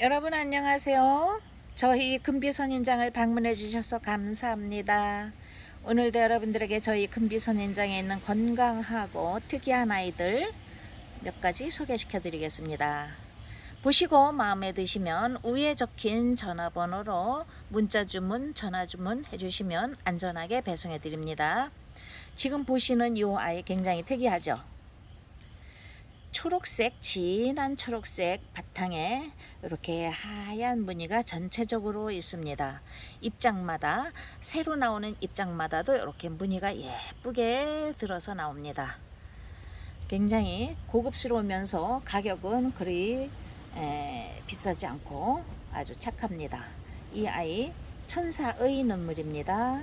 여러분 안녕하세요. 저희 금비선인장을 방문해 주셔서 감사합니다. 오늘도 여러분들에게 저희 금비선인장에 있는 건강하고 특이한 아이들 몇 가지 소개시켜 드리겠습니다. 보시고 마음에 드시면 위에 적힌 전화번호로 문자 주문, 전화 주문 해주시면 안전하게 배송해 드립니다. 지금 보시는 이 아이 굉장히 특이하죠? 초록색 진한 초록색 바탕에 이렇게 하얀 무늬가 전체적으로 있습니다. 입장마다 새로 나오는 입장마다도 이렇게 무늬가 예쁘게 들어서 나옵니다. 굉장히 고급스러우면서 가격은 그리 에, 비싸지 않고 아주 착합니다. 이 아이 천사의 눈물입니다.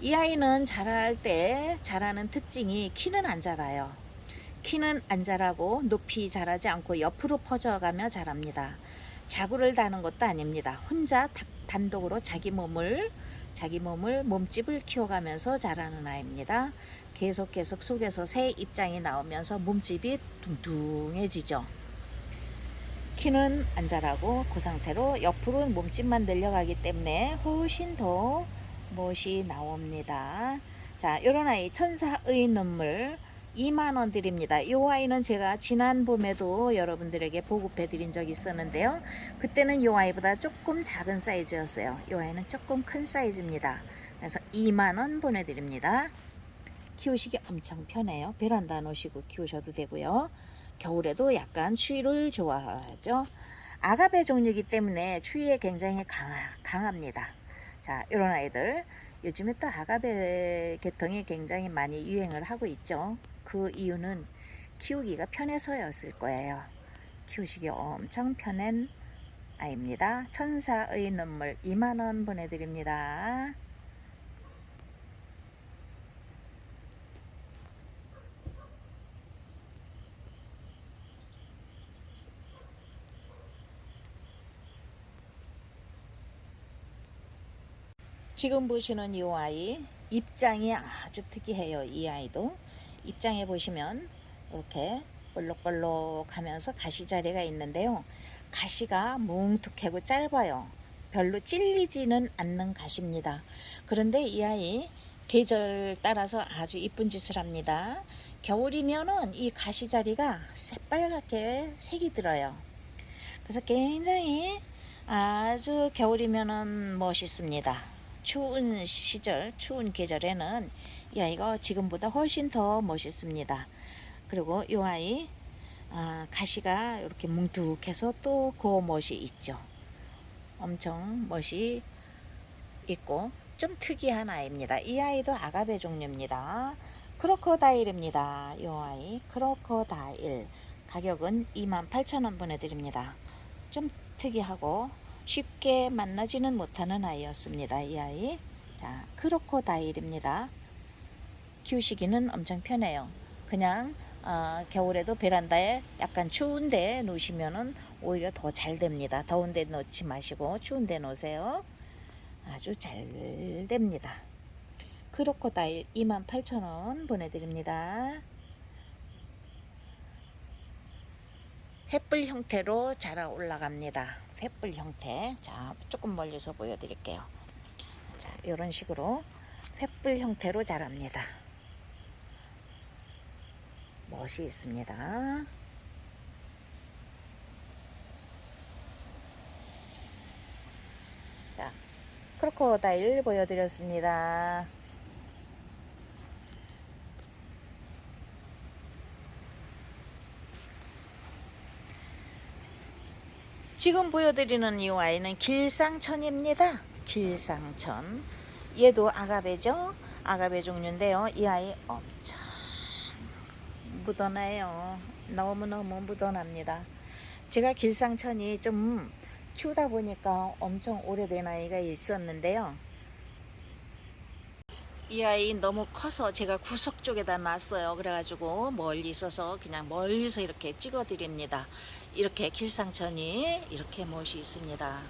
이 아이는 자랄 때 자라는 특징이 키는 안 자라요. 키는 안 자라고 높이 자라지 않고 옆으로 퍼져가며 자랍니다. 자구를 다는 것도 아닙니다. 혼자 다- 단독으로 자기 몸을 자기 몸을 몸집을 키워가면서 자라는 아이입니다. 계속 계속 속에서 새 입장이 나오면서 몸집이 둥둥해지죠. 키는 안 자라고 그 상태로 옆으로 몸집만 늘려가기 때문에 훨씬 더 멋이 나옵니다. 자, 이런 아이 천사의 눈물 2만 원 드립니다. 이 아이는 제가 지난 봄에도 여러분들에게 보급해 드린 적이 있었는데요. 그때는 이 아이보다 조금 작은 사이즈였어요. 이 아이는 조금 큰 사이즈입니다. 그래서 2만 원 보내드립니다. 키우시기 엄청 편해요. 베란다 놓으시고 키우셔도 되고요. 겨울에도 약간 추위를 좋아하죠. 아가베 종류이기 때문에 추위에 굉장히 강하, 강합니다. 자, 이런 아이들 요즘에 또 아가베 계통이 굉장히 많이 유행을 하고 있죠. 그 이유는 키우기가 편해서였을 거예요. 키우시기 엄청 편한 아이입니다. 천사의 눈물 2만원 보내드립니다. 지금 보시는 이 아이 입장이 아주 특이해요. 이 아이도 입장에 보시면 이렇게 볼록볼록 하면서 가시자리가 있는데요. 가시가 뭉툭하고 짧아요. 별로 찔리지는 않는 가시입니다. 그런데 이 아이 계절 따라서 아주 이쁜 짓을 합니다. 겨울이면은 이 가시자리가 새빨갛게 색이 들어요. 그래서 굉장히 아주 겨울이면은 멋있습니다. 추운 시절, 추운 계절에는 이 아이가 지금보다 훨씬 더 멋있습니다. 그리고 이 아이 아, 가시가 이렇게 뭉툭해서 또 그 멋이 있죠. 엄청 멋이 있고 좀 특이한 아이입니다. 이 아이도 아가베 종류입니다. 크로커다일입니다. 이 아이 크로커다일 가격은 28,000원 보내드립니다. 좀 특이하고 쉽게 만나지는 못하는 아이였습니다. 이 아이. 자, 크로코다일입니다. 키우시기는 엄청 편해요. 그냥 어, 겨울에도 베란다에 약간 추운데 놓으시면은 오히려 더 잘 됩니다. 더운데 놓지 마시고 추운데 놓으세요. 아주 잘 됩니다. 크로코다일 28,000원 보내드립니다. 횃불 형태로 자라 올라갑니다. 횃불 형태. 자, 조금 멀리서 보여드릴게요. 자, 이런 식으로 횃불 형태로 자랍니다. 멋이 있습니다. 자, 크로코다일 보여드렸습니다. 지금 보여드리는 이 아이는 길상천입니다. 길상천. 얘도 아가베죠? 아가베 종류인데요. 이 아이 엄청 묻어나요. 너무너무 묻어납니다. 제가 길상천이 좀 키우다 보니까 엄청 오래된 아이가 있었는데요. 이 아이 너무 커서 제가 구석 쪽에다 놨어요. 그래가지고 멀리 있어서 그냥 멀리서 이렇게 찍어드립니다. 이렇게 길상천이 이렇게 멋이 있습니다.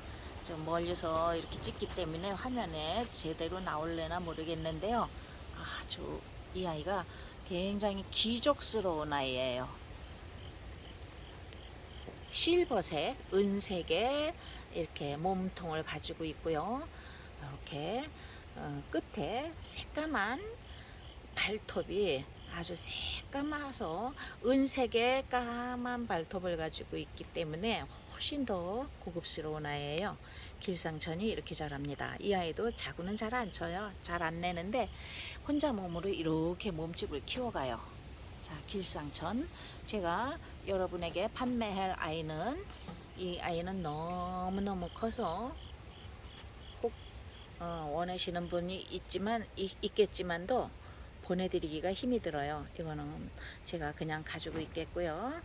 좀 멀리서 이렇게 찍기 때문에 화면에 제대로 나올래나 모르겠는데요. 아주 이 아이가 굉장히 기족스러운 아이예요. 실버색, 은색의 이렇게 몸통을 가지고 있고요. 이렇게 어, 끝에 새까만 발톱이 아주 새까마서 은색의 까만 발톱을 가지고 있기 때문에 훨씬 더 고급스러운 아이예요. 길상천이 이렇게 자랍니다. 이 아이도 자구는 잘 안 쳐요. 잘 안 내는데 혼자 몸으로 이렇게 몸집을 키워가요. 자, 길상천. 제가 여러분에게 판매할 아이는 이 아이는 너무너무 커서 혹 어, 원하시는 분이 있지만 있, 있겠지만도 보내드리기가 힘이 들어요. 이거는 제가 그냥 가지고 있겠고요.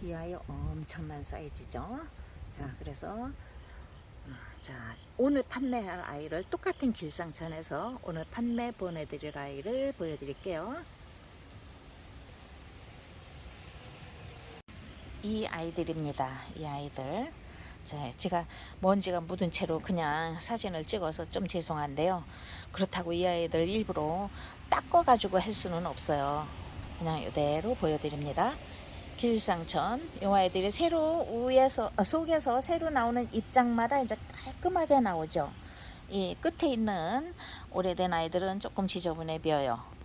이 아이 엄청난 사이즈죠. 자, 그래서 음, 자 오늘 판매할 아이를 똑같은 길상천에서 오늘 판매 보내드릴 아이를 보여드릴게요. 이 아이들입니다. 이 아이들. 자, 제가 먼지가 묻은 채로 그냥 사진을 찍어서 좀 죄송한데요. 그렇다고 이 아이들 일부러 닦아가지고 할 수는 없어요. 그냥 이대로 보여드립니다. 길상천 이 아이들이 새로 위에서 어, 속에서 새로 나오는 입장마다 이제 깔끔하게 나오죠. 이 끝에 있는 오래된 아이들은 조금 지저분해 보여요.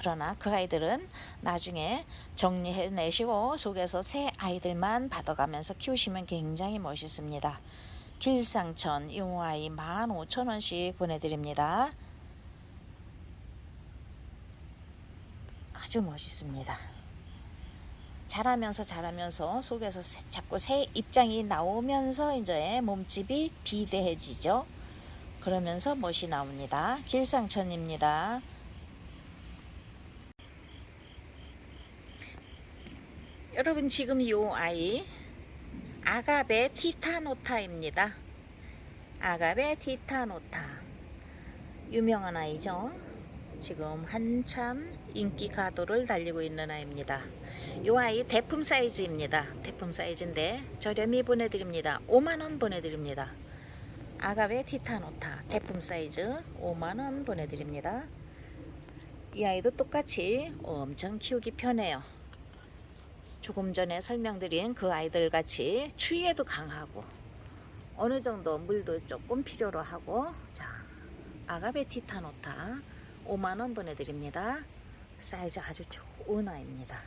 그러나 그 아이들은 나중에 정리해내시고 속에서 새 아이들만 받아가면서 키우시면 굉장히 멋있습니다. 길상천 이 아이 15,000원씩 보내드립니다. 아주 멋있습니다. 자라면서 자라면서 속에서 새- 자꾸 새 입장이 나오면서 이제 몸집이 비대해지죠. 그러면서 멋이 나옵니다. 길상천입니다. 여러분 지금 이 아이 아가베 티타노타입니다. 아가베 티타노타 유명한 아이죠. 지금 한참 인기 가도를 달리고 있는 아이입니다. 이 아이 대품 사이즈입니다. 대품 사이즈인데 저렴히 보내드립니다. 5만원 보내드립니다. 아가베 티타노타 대품 사이즈 5만원 보내드립니다. 이 아이도 똑같이 엄청 키우기 편해요. 조금 전에 설명드린 그 아이들 같이 추위에도 강하고 어느 정도 물도 조금 필요로 하고 자 아가베 티타노타 5만원 보내드립니다. 사이즈 아주 좋은 아이입니다.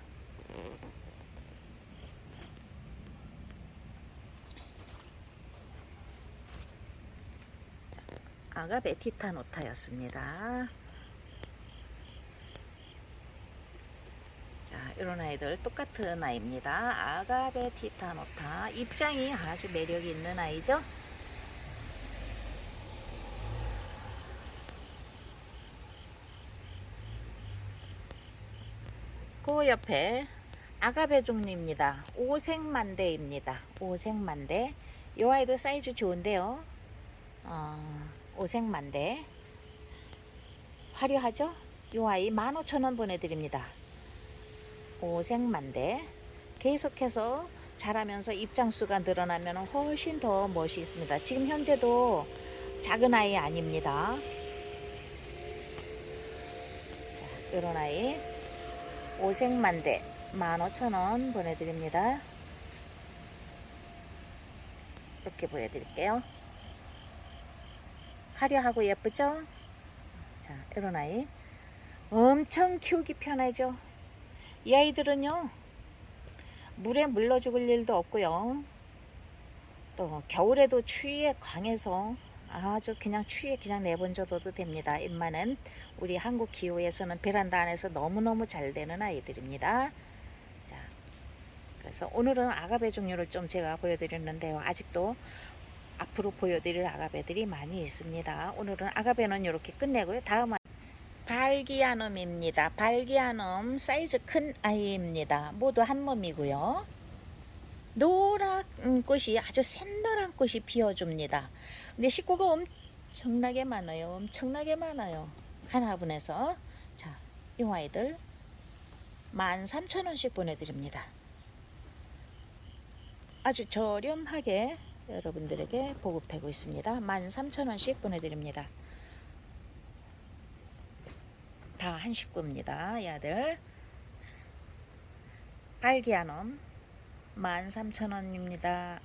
아가베 티타노타였습니다. 자, 이런 아이들 똑같은 아이입니다. 아가베 티타노타 입장이 아주 매력 있는 아이죠. 그 옆에 아가베 종류입니다. 오색만대입니다. 오색만대. 이 아이도 사이즈 좋은데요. 어, 오색만대. 화려하죠? 이 아이 15,000원 보내드립니다. 오색만대. 계속해서 자라면서 입장수가 늘어나면 훨씬 더 멋이 있습니다. 지금 현재도 작은 아이 아닙니다. 자, 이런 아이. 오색만대 15,000원 보내드립니다. 이렇게 보여드릴게요. 화려하고 예쁘죠? 자, 이런 아이. 엄청 키우기 편하죠? 이 아이들은요, 물에 물러 죽을 일도 없고요. 또, 겨울에도 추위에 강해서 아주 그냥 추위에 그냥 내번져둬도 됩니다. 입만은 우리 한국 기후에서는 베란다 안에서 너무너무 잘 되는 아이들입니다. 자, 그래서 오늘은 아가베 종류를 좀 제가 보여드렸는데요. 아직도 앞으로 보여드릴 아가베들이 많이 있습니다. 오늘은 아가베는 이렇게 끝내고요. 다음은 발기아놈입니다. 발기아놈 사이즈 큰 아이입니다. 모두 한 몸이고요. 노란 꽃이 아주 샌노란 꽃이 피어줍니다. 근데 식구가 엄청나게 많아요. 엄청나게 많아요. 한 화분에서 자, 이 아이들 13,000원씩 보내드립니다. 아주 저렴하게 여러분들에게 보급하고 있습니다. 13,000원씩 보내드립니다. 다 한 식구입니다. 이 아들. 발기아놈 13,000원입니다.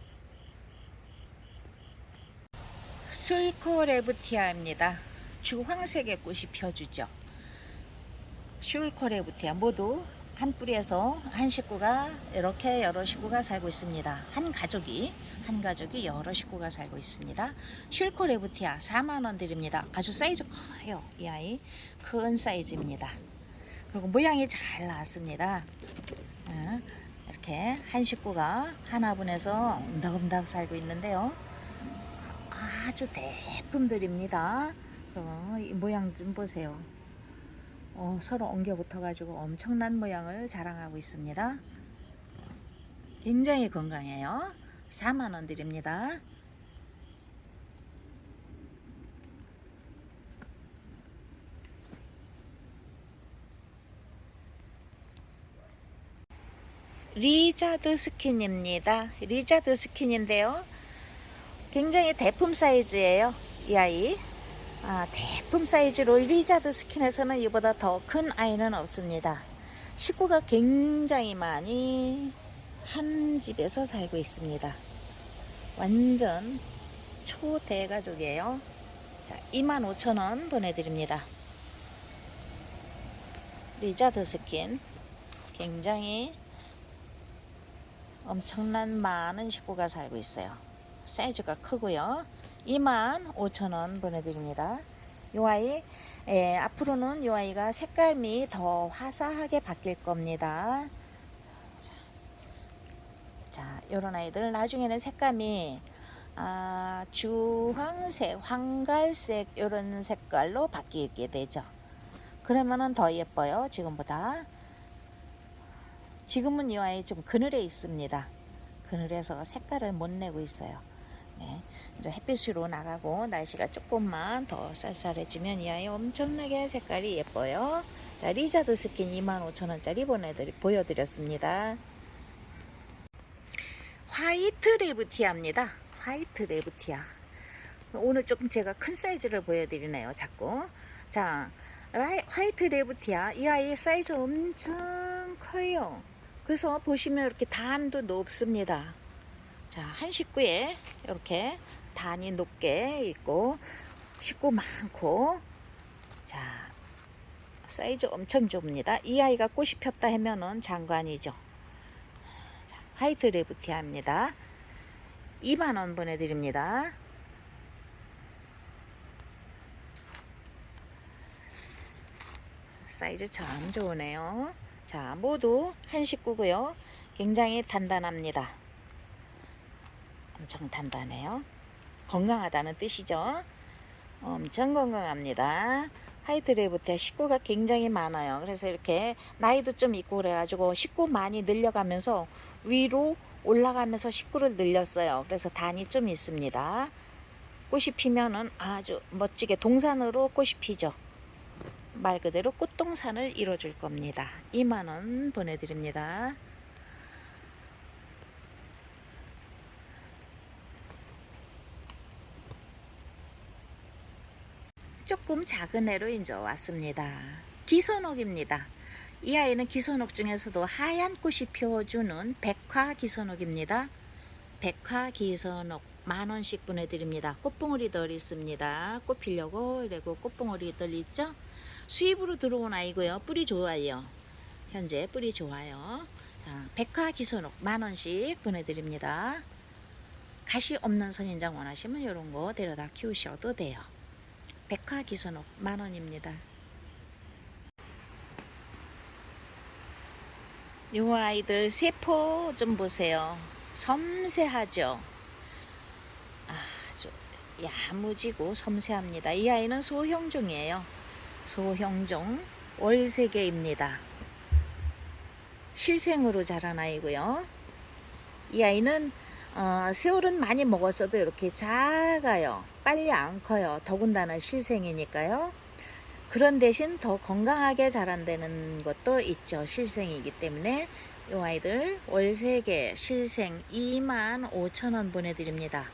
술코레브티아입니다. 주황색의 꽃이 펴주죠. 슐코레브티아 모두 한 뿌리에서 한 식구가 이렇게 여러 식구가 살고 있습니다. 한 가족이 한 가족이 여러 식구가 살고 있습니다. 슐코레브티아 4만 원 드립니다. 아주 사이즈 커요. 이 아이 큰 사이즈입니다. 그리고 모양이 잘 나왔습니다. 어, 이렇게 한 식구가 하나분에서 움닥움닥 살고 있는데요. 아주 대품들입니다. 어, 이 모양 좀 보세요. 어, 서로 엉겨 붙어가지고 엄청난 모양을 자랑하고 있습니다. 굉장히 건강해요. 4만원 드립니다. 리자드 스킨입니다. 리자드 스킨인데요. 굉장히 대품 사이즈예요. 이 아이. 아, 대품 사이즈로 리자드 스킨에서는 이보다 더 큰 아이는 없습니다. 식구가 굉장히 많이 한 집에서 살고 있습니다. 완전 초대가족이에요. 자, 25,000원 보내드립니다. 리자드 스킨. 굉장히 엄청난 많은 식구가 살고 있어요. 사이즈가 크고요. 25,000원 보내드립니다. 이 아이 예, 앞으로는 이 아이가 색감이 더 화사하게 바뀔 겁니다. 자, 자 이런 아이들 나중에는 색감이 아, 주황색, 황갈색 이런 색깔로 바뀌게 되죠. 그러면은 더 예뻐요. 지금보다. 지금은 이 아이 좀 그늘에 있습니다. 그늘에서 색깔을 못 내고 있어요. 네. 이제 햇빛으로 나가고 날씨가 조금만 더 쌀쌀해지면 이 아이 엄청나게 색깔이 예뻐요. 자, 리자드 스킨 25,000원짜리 보내드리, 보여드렸습니다. 화이트 레브티아입니다. 화이트 레브티아. 오늘 조금 제가 큰 사이즈를 보여드리네요. 자꾸. 자, 라이, 화이트 레브티아. 이 아이 사이즈 엄청 커요. 그래서 보시면 이렇게 단도 높습니다. 자, 한 식구에 이렇게 단이 높게 있고 식구 많고 자, 사이즈 엄청 좁니다. 이 아이가 꽃이 폈다 하면은 장관이죠. 자, 화이트 레브티아입니다. 2만 원 보내드립니다. 사이즈 참 좋으네요. 자, 모두 한 식구고요. 굉장히 단단합니다. 엄청 단단해요. 건강하다는 뜻이죠. 엄청 건강합니다. 하이드레이브테 식구가 굉장히 많아요. 그래서 이렇게 나이도 좀 있고 그래가지고 식구 많이 늘려가면서 위로 올라가면서 식구를 늘렸어요. 그래서 단이 좀 있습니다. 꽃이 피면은 아주 멋지게 동산으로 꽃이 피죠. 말 그대로 꽃동산을 이뤄줄 겁니다. 2만원 보내드립니다. 조금 작은 애로 이제 왔습니다. 기선옥입니다. 이 아이는 기선옥 중에서도 하얀 꽃이 피워주는 백화 기선옥입니다. 백화 기선옥 만 원씩 보내드립니다. 꽃봉오리들 있습니다. 꽃 피려고 이래고 꽃봉오리들 있죠? 수입으로 들어온 아이고요. 뿌리 좋아요. 현재 뿌리 좋아요. 자, 백화 기선옥 만 원씩 보내드립니다. 가시 없는 선인장 원하시면 이런 거 데려다 키우셔도 돼요. 백화 기선옥 만 원입니다. 요 아이들 세포 좀 보세요. 섬세하죠. 아주 야무지고 섬세합니다. 이 아이는 소형종이에요. 소형종 월세계입니다. 실생으로 자란 아이고요. 이 아이는 어, 세월은 많이 먹었어도 이렇게 작아요. 빨리 안 커요. 더군다나 실생이니까요. 그런 대신 더 건강하게 자란다는 것도 있죠. 실생이기 때문에 이 아이들 월세계 실생 2만 5천 원 보내드립니다.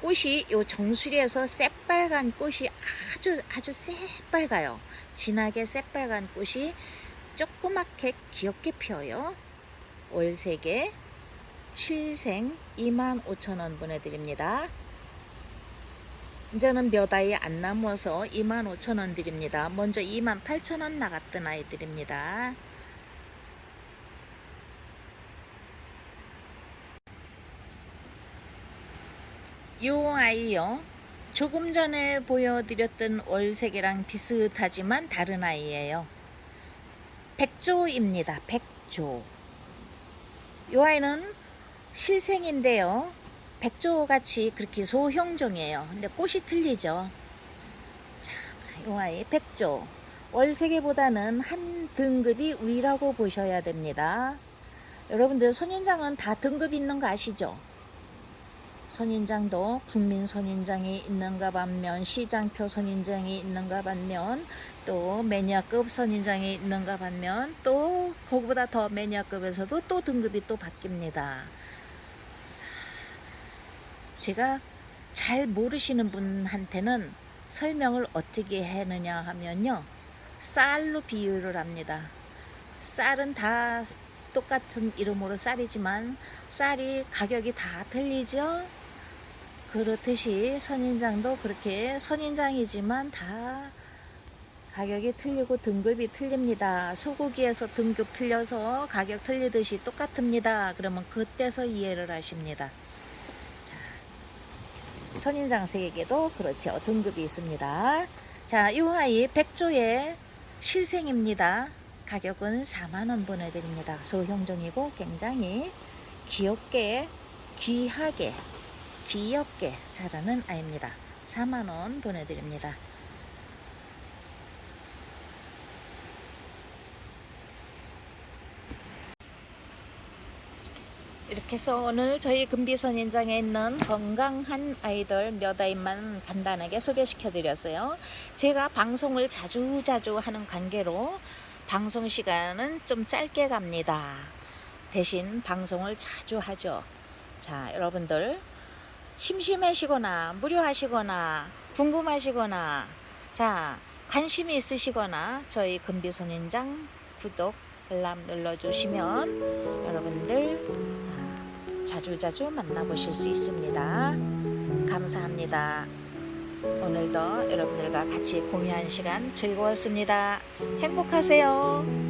꽃이 요 정수리에서 새빨간 꽃이 아주 아주 새빨가요. 진하게 새빨간 꽃이 조그맣게 귀엽게 피어요. 월세계 실생 25,000원 보내드립니다. 이제는 몇 아이 안 남아서 25,000원 드립니다. 먼저 28,000원 나갔던 아이들입니다. 요 아이요. 조금 전에 보여드렸던 월색이랑 비슷하지만 다른 아이예요. 백조입니다. 백조. 요 아이는 실생인데요. 백조 같이 그렇게 소형종이에요. 근데 꽃이 틀리죠. 자, 요 아이 백조. 월세계보다는 한 등급이 위라고 보셔야 됩니다. 여러분들 선인장은 다 등급 있는 거 아시죠? 선인장도 국민 선인장이 있는가 반면 시장표 선인장이 있는가 반면 또 매니아급 선인장이 있는가 반면 또 그거보다 더 매니아급에서도 또 등급이 또 바뀝니다. 자, 제가 잘 모르시는 분한테는 설명을 어떻게 하느냐 하면요. 쌀로 비유를 합니다. 쌀은 다 똑같은 이름으로 쌀이지만 쌀이 가격이 다 틀리죠. 그렇듯이 선인장도 그렇게 선인장이지만 다 가격이 틀리고 등급이 틀립니다. 소고기에서 등급 틀려서 가격 틀리듯이 똑같습니다. 그러면 그때서 이해를 하십니다. 자, 선인장 세계도 그렇죠. 등급이 있습니다. 자, 이 아이 백조의 실생입니다. 가격은 4만원 보내드립니다. 소형종이고 굉장히 귀엽게, 귀하게, 귀엽게 자라는 아이입니다. 4만원 보내드립니다. 이렇게 해서 오늘 저희 금비선 인장에 있는 건강한 아이들 몇 아이만 간단하게 소개시켜 드렸어요. 제가 방송을 자주 자주 하는 관계로 방송 시간은 좀 짧게 갑니다. 대신 방송을 자주 하죠. 자, 여러분들 심심하시거나 무료하시거나 궁금하시거나 자, 관심이 있으시거나 저희 금비선인장 구독 알람 눌러주시면 여러분들 아, 자주자주 만나보실 수 있습니다. 감사합니다. 오늘도 여러분들과 같이 공유한 시간 즐거웠습니다. 행복하세요.